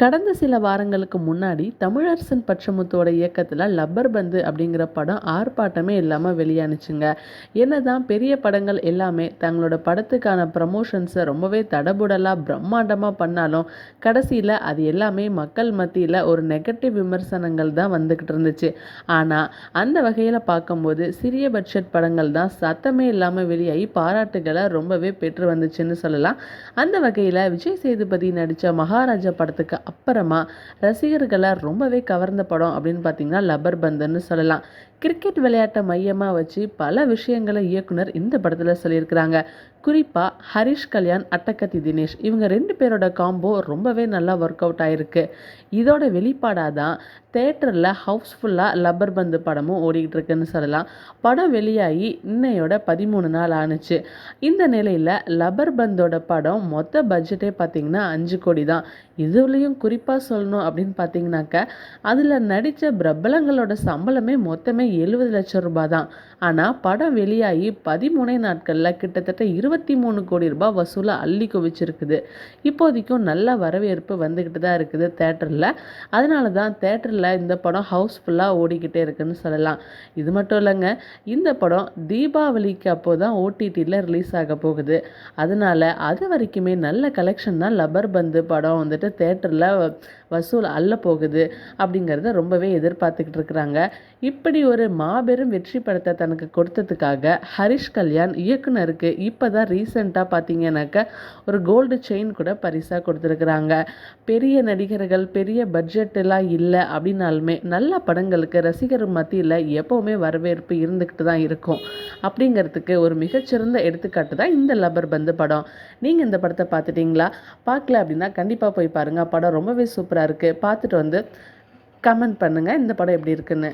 கடந்த சில வாரங்களுக்கு முன்னாடி தமிழரசன் பட்சமுத்தோட இயக்கத்தில் லப்பர் பந்து அப்படிங்கிற படம் ஆர்ப்பாட்டமே இல்லாமல் வெளியானுச்சுங்க. என்னதான் பெரிய படங்கள் எல்லாமே தங்களோட படத்துக்கான ப்ரமோஷன்ஸை ரொம்பவே தடபுடலாக பிரம்மாண்டமாக பண்ணாலும் கடைசியில் அது எல்லாமே மக்கள் மத்தியில் ஒரு நெகட்டிவ் விமர்சனங்கள் தான் வந்துக்கிட்டு இருந்துச்சு. ஆனால் அந்த வகையில் பார்க்கும்போது சிறிய பட்ஜெட் படங்கள் தான் சத்தமே இல்லாமல் வெளியாகி பாராட்டுகளை ரொம்பவே பெற்று வந்துச்சுன்னு சொல்லலாம். அந்த வகையில் விஜய் சேதுபதி நடித்த மகாராஜா படத்துக்கு அப்புறமா ரசிகர்களை ரொம்பவே கவர்ந்த படம் அப்படின்னு பார்த்தீங்கன்னா லப்பர் பந்துன்னு சொல்லலாம். கிரிக்கெட் விளையாட்டை மையமாக வச்சு பல விஷயங்களை இயக்குனர் இந்த படத்தில் சொல்லியிருக்கிறாங்க. குறிப்பாக ஹரிஷ் கல்யாண் அட்டக்கத்தி தினேஷ் இவங்க ரெண்டு பேரோட காம்போ ரொம்பவே நல்லா ஒர்க் அவுட் ஆகிருக்கு இதோட வெளிப்பாடாக தான் தேட்டரில் ஹவுஸ்ஃபுல்லாக லப்பர் பந்து படமும் ஓடிக்கிட்டு இருக்குன்னு சொல்லலாம். படம் வெளியாகி இன்னையோட பதிமூணு நாள் ஆணுச்சு இந்த நிலையில் லப்பர் பந்தோட படம் மொத்த பட்ஜெட்டே பார்த்திங்கன்னா அஞ்சு கோடி தான். இதுலேயும் குறிப்பாக சொல்லணும் அப்படின்னு பார்த்தீங்கன்னாக்க அதில் நடித்த பிரபலங்களோட சம்பளமே மொத்தமே எழுபது லட்சம் ரூபாய் தான். ஆனால் படம் வெளியாகி பதிமூணே நாட்களில் கிட்டத்தட்ட இருபத்தி மூணு கோடி ரூபாய் வசூலை அள்ளி குவிச்சிருக்குது. இப்போதைக்கும் நல்ல வரவேற்பு வந்துக்கிட்டு தான் இருக்குது தேட்டரில். அதனால தான் தேட்டரில் இந்த படம் ஹவுஸ்ஃபுல்லாக ஓடிக்கிட்டே இருக்குன்னு சொல்லலாம். இது மட்டும் இல்லைங்க இந்த படம் தீபாவளிக்கு அப்போ தான் ஓடிடியில் ரிலீஸ் ஆக போகுது. அதனால் அது வரைக்குமே நல்ல கலெக்ஷன் தான் லப்பர் பந்து படம் வந்துட்டு தேட்டரில் வசூல் அள்ள போகுது அப்படிங்கிறத ரொம்பவே எதிர்பார்த்துக்கிட்டு இருக்கிறாங்க. இப்படி ஒரு மாபெரும் வெற்றி படத்தை தனக்கு கொடுத்ததுக்காக ஹரிஷ் கல்யாண் இயக்குனருக்கு இப்போ தான் ரீசெண்டாக பார்த்தீங்கன்னாக்க ஒரு கோல்டு செயின் கூட பரிசாக கொடுத்துருக்குறாங்க. பெரிய நடிகர்கள் பெரிய பட்ஜெட் எல்லாம் இல்லை அப்படின்னாலுமே நல்ல படங்களுக்கு ரசிகர் மத்தியில் எப்போவுமே வரவேற்பு இருந்துக்கிட்டு தான் இருக்கும். அப்படிங்கிறதுக்கு ஒரு மிகச்சிறந்த எடுத்துக்காட்டு தான் இந்த லப்பர் பந்து படம். நீங்கள் இந்த படத்தை பார்த்துட்டிங்களா? பார்க்கல அப்படின்னா கண்டிப்பாக போய் பாருங்கள் படம் ரொம்பவே சூப்பராக இருக்குது பார்த்துட்டு வந்து கமெண்ட் பண்ணுங்கள் இந்த படம் எப்படி இருக்குன்னு.